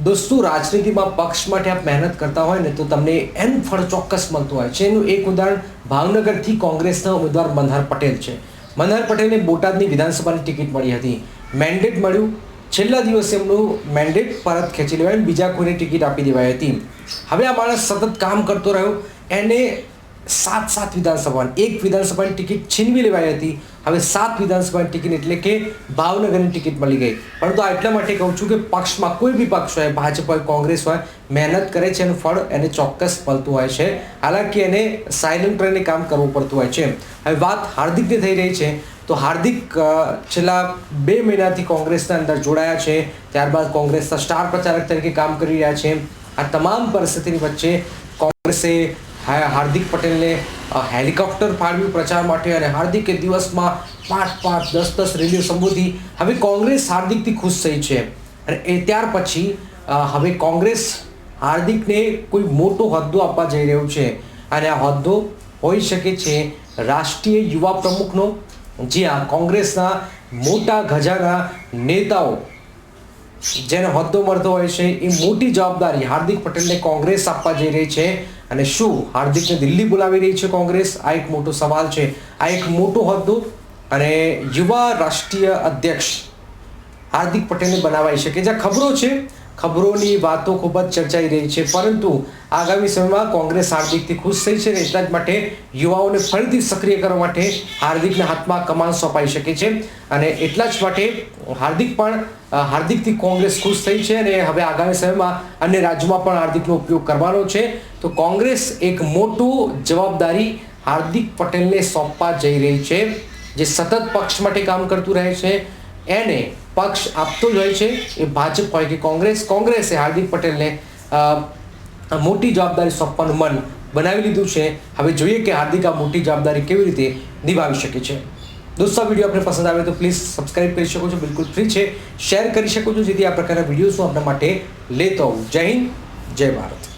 દોસ્તો, રાજનીતિમાં પક્ષ માટે આપ મહેનત કરતા હોય ને તો તમને એનું ફળ ચોક્કસ મળતું હોય છે. એનું એક ઉદાહરણ ભાવનગરથી કોંગ્રેસના ઉમેદવાર મનહર પટેલ છે. મનહર પટેલને બોટાદની વિધાનસભાની ટિકિટ મળી હતી. મેન્ડેટ મળ્યું. છેલ્લા દિવસે એમનું મેન્ડેટ પરત ખેંચી લેવાય બીજા કોઈને ટિકિટ આપી દેવાઈ હતી. હવે આ માણસ સતત કામ કરતો રહ્યો. એને સાત સાત વિધાનસભાની, એક વિધાનસભાની ટિકિટ છીનવી લેવાઈ હતી. હવે સાત વિધાનસભાની ટિકિટ એટલે કે ભાવનગરની ટિકિટ મળી ગઈ. પરંતુ આ એટલા માટે કહું છું કે પક્ષમાં કોઈ બી પક્ષ હોય, ભાજપ હોય, કોંગ્રેસ હોય, મહેનત કરે છે એનું ફળ એને ચોક્કસ મળતું હોય છે. હાલાકી એને સાયલન્ટ રહીને કામ કરવું પડતું હોય છે. હવે વાત હાર્દિકની થઈ રહી છે, તો હાર્દિક છેલ્લા બે મહિનાથી કોંગ્રેસના અંદર જોડાયા છે. ત્યારબાદ કોંગ્રેસના સ્ટાર પ્રચારક તરીકે કામ કરી રહ્યા છે. આ તમામ પરિસ્થિતિની વચ્ચે કોંગ્રેસે હાર્દિક પટેલને હેલિકોપ્ટર ફાળવ્યું પ્રચાર માટે અને હાર્દિકે દિવસમાં પાંચ પાંચ, દસ દસ રેલીઓ સંબોધી. હવે કોંગ્રેસ હાર્દિકથી ખુશ થઈ છે. અને એ ત્યાર પછી હવે કોંગ્રેસ હાર્દિકને કોઈ મોટો હોદ્દો આપવા જઈ રહ્યું છે. અને આ હોદ્દો હોઈ શકે છે રાષ્ટ્રીય યુવા પ્રમુખનો. જ્યાં કોંગ્રેસના મોટા ગજાના નેતાઓ જેને હોદ્દો મળતો હોય છે, એ મોટી જવાબદારી હાર્દિક પટેલને કોંગ્રેસ આપવા જઈ રહી છે. અને શું હાર્દિકને દિલ્હી બોલાવી રહી છે કોંગ્રેસ? આ એક મોટો સવાલ છે. આ એક મોટો હોદ્દો અને યુવા રાષ્ટ્રીય અધ્યક્ષ હાર્દિક પટેલને બનાવાઈ શકે જ્યાં ખબરો છે ખબરોની વાતો ખૂબ જ ચર્ચાઈ રહી છે. પરંતુ આગામી સમયમાં કોંગ્રેસ હાર્દિકથી ખુશ થઈ છે અને એટલા જ માટે યુવાઓને ફરીથી સક્રિય કરવા માટે હાર્દિકના હાથમાં કમાન સોંપાઈ શકે છે. અને એટલા જ માટે હાર્દિક પણ હાર્દિકથી કોંગ્રેસ ખુશ થઈ છે અને હવે આગામી સમયમાં અન્ય રાજ્યોમાં પણ હાર્દિકનો ઉપયોગ કરવાનો છે. તો કોંગ્રેસ એક મોટું જવાબદારી હાર્દિક પટેલને સોંપવા જઈ રહી છે, જે સતત પક્ષ માટે કામ કરતું રહે છે. એને પક્ષ આપતો જ હોય છે. એ ભાજપ હોય કે કોંગ્રેસ, કોંગ્રેસે હાર્દિક પટેલને મોટી જવાબદારી સોંપવાનું મન બનાવી લીધું છે. હવે જોઈએ કે હાર્દિક આ મોટી જવાબદારી કેવી રીતે નિભાવી શકે છે. દોસ્તો વીડિયો આપણે પસંદ આવે તો પ્લીઝ સબસ્ક્રાઇબ કરી શકો છો. બિલકુલ ફ્રી છે. શેર કરી શકો છો. જેથી આ પ્રકારના વિડીયોઝ હું આપણા માટે લેતો હોઉં જય હિન્દ, જય ભારત.